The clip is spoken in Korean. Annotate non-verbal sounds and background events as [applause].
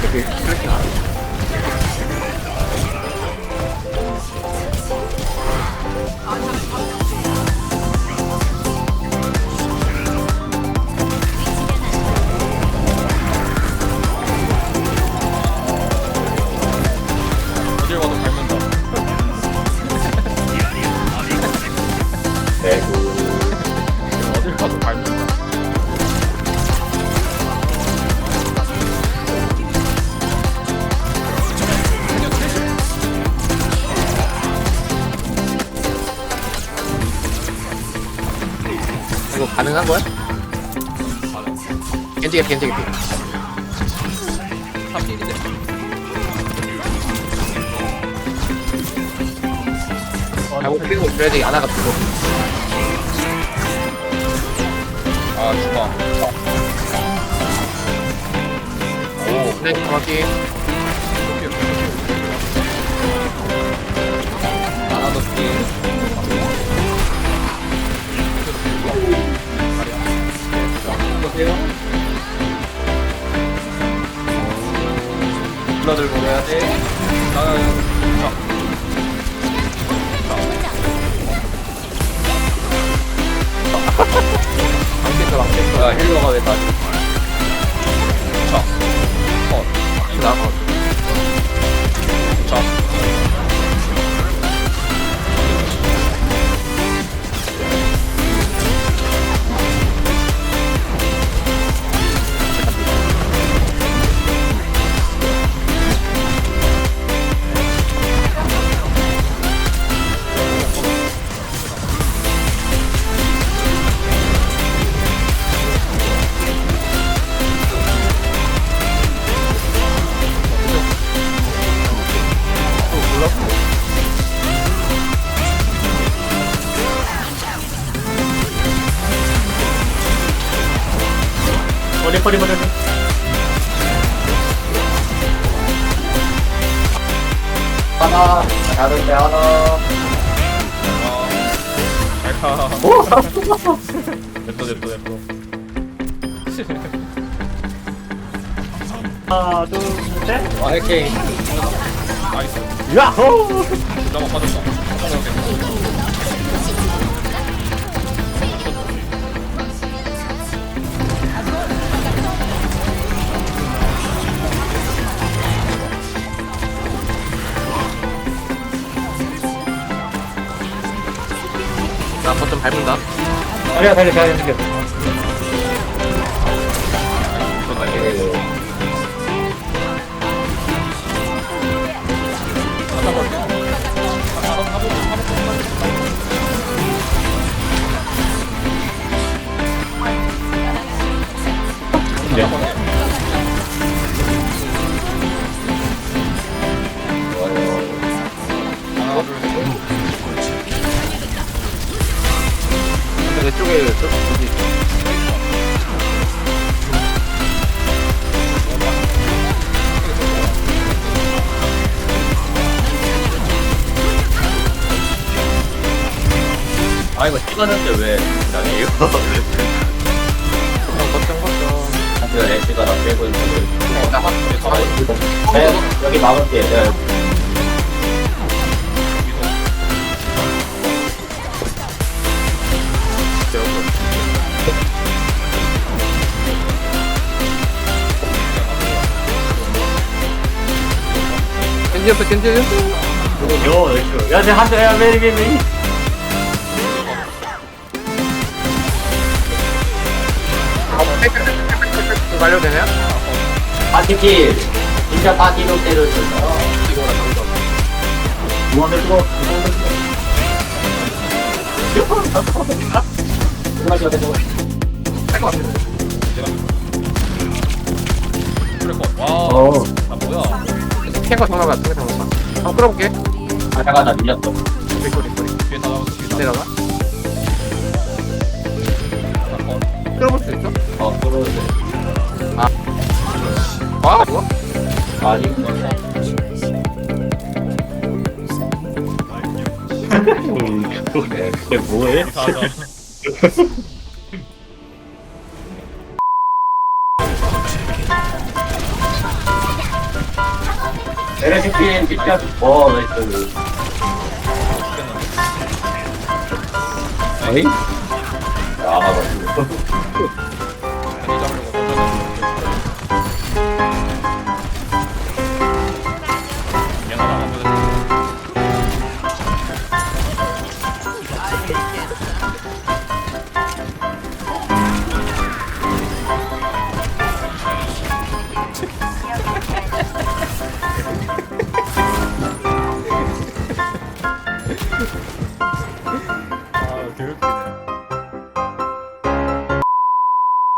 그렇게 그렇게 안 해. 어딜 가도 가능한 거야? 겐지게 겐지게 3필인데. 알고 피고 줘야지 안아가 두고 아, 주방. 오, 네 정확히 불러들고 해야 돼. 나가, 자. 망쳤어 망쳤어 야, 힐러가 왜 다시. 버리 버리 버리 하나 다른데 하나 아, 잘 가. 오! 냅둬, 냅둬, 냅둬. 하나 둘셋 아, 이렇게. 나이스. 야호 나만 빠졌다. 나 버튼 밟는다. 달려 달려 달려 달려 근데 내 쪽에 저 어디 아 이거 찍었는데 왜 나게 이거 버튼 버튼 버튼 내가 레시가 나 빼고 있는데. 나 확, 아, 네, 여기 막을게 내가 겐지였어 겐지였어 요. 이거 야 내가 한대 해야 메리게미 말려 되냐? 파티킬. 진짜 파티로 때려줬어 이거라 정도 무한대 죽어 정말 좋아 되고 할것 같아 정말 같은 거 정말 한번 끌어볼게 아 잠깐 나 밀렸어 리코리 리코리 뒤에 다 잡았어, 뒤에 다 내려가 잡았어. 컷. 끌어볼 수 있어? 어 그러는데 아 뭐야? 아니 그게 뭐해? [laughs] 다 잡았어. LSPN 진짜 어 나이스 어이? 안 와가지고